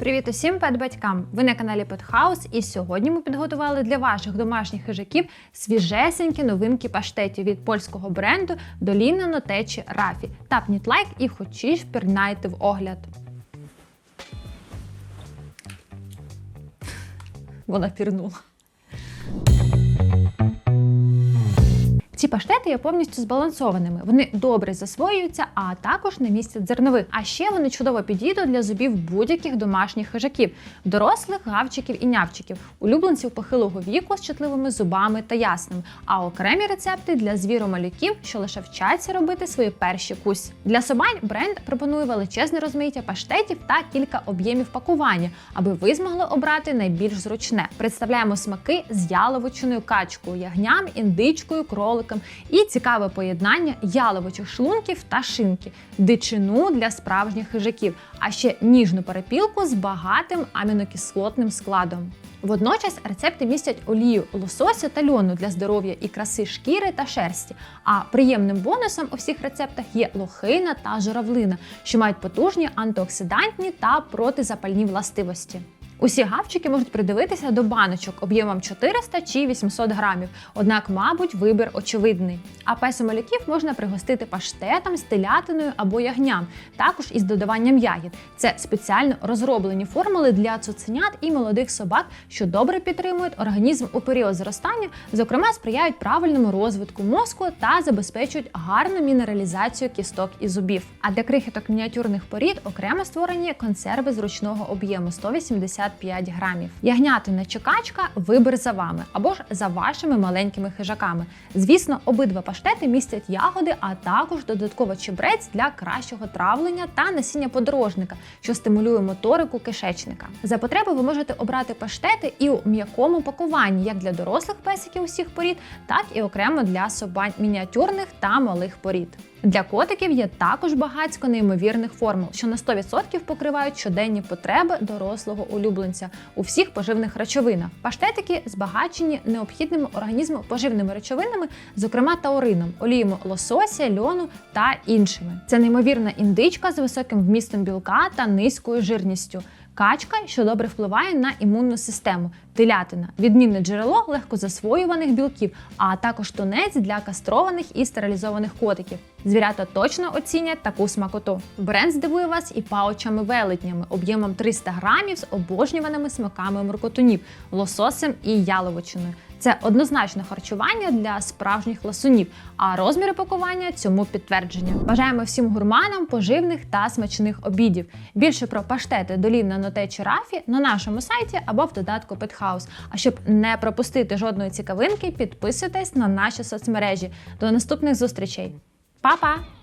Привіт усім педбатькам! Ви на каналі Петхаус, і сьогодні ми підготували для ваших домашніх хижаків свіжесенькі новинки паштетів від польського бренду Доліна Нотечі Рафі. Тапніть лайк і хочеш впірнайте в огляд. Вона пірнула. Ці паштети є повністю збалансованими. Вони добре засвоюються, а також не містять зернових. А ще вони чудово підійдуть для зубів будь-яких домашніх хижаків, дорослих гавчиків і нявчиків, улюбленців похилого віку з чутливими зубами та ясними, а окремі рецепти для звіромалюків, що лише вчаться робити свої перші кусь. Для собань бренд пропонує величезне розмаїття паштетів та кілька об'ємів пакування, аби ви змогли обрати найбільш зручне. Представляємо смаки з яловичиною качкою, ягням, індичкою, кроликом і цікаве поєднання яловичих шлунків та шинки, дичину для справжніх хижаків, а ще ніжну перепілку з багатим амінокислотним складом. Водночас рецепти містять олію лосося та льону для здоров'я і краси шкіри та шерсті. А приємним бонусом у всіх рецептах є лохина та журавлина, що мають потужні антиоксидантні та протизапальні властивості. Усі гавчики можуть придивитися до баночок об'ємом 400 чи 800 грамів, однак, мабуть, вибір очевидний. А песомоляків можна пригостити паштетом з телятиною або ягням, також із додаванням ягід. Це спеціально розроблені формули для цуценят і молодих собак, що добре підтримують організм у період зростання, зокрема сприяють правильному розвитку мозку та забезпечують гарну мінералізацію кісток і зубів. А для крихіток мініатюрних порід окремо створені консерви зручного об'єму 185 грамів. Ягнятина чи качка – вибір за вами або ж за вашими маленькими хижаками. Звісно, обидва паштети містять ягоди, а також додатково чебрець для кращого травлення та насіння подорожника, що стимулює моторику кишечника. За потреби ви можете обрати паштети і у м'якому пакуванні, як для дорослих песиків усіх порід, так і окремо для собань мініатюрних та малих порід. Для котиків є також багатько неймовірних формул, що на 100% покривають щоденні потреби дорослого улюбленця у всіх поживних речовинах. Паштетики збагачені необхідними організму поживними речовинами, зокрема таурином, оліями лосося, льону та іншими. Це неймовірна індичка з високим вмістом білка та низькою жирністю. Качка, що добре впливає на імунну систему, телятина, відмінне джерело легкозасвоюваних білків, а також тунець для кастрованих і стерилізованих котиків. Звірята точно оцінять таку смакоту. Бренд здивує вас і паучами велетнями об'ємом 300 грамів з обожнюваними смаками моркотунів, лососем і яловичиною. Це однозначно харчування для справжніх ласунів, а розміри пакування цьому підтвердження. Бажаємо всім гурманам поживних та смачних обідів. Більше про паштети долів на нотечі рафі на нашому сайті або в додатку Петхаус. А щоб не пропустити жодної цікавинки, підписуйтесь на наші соцмережі. До наступних зустрічей. Па-па!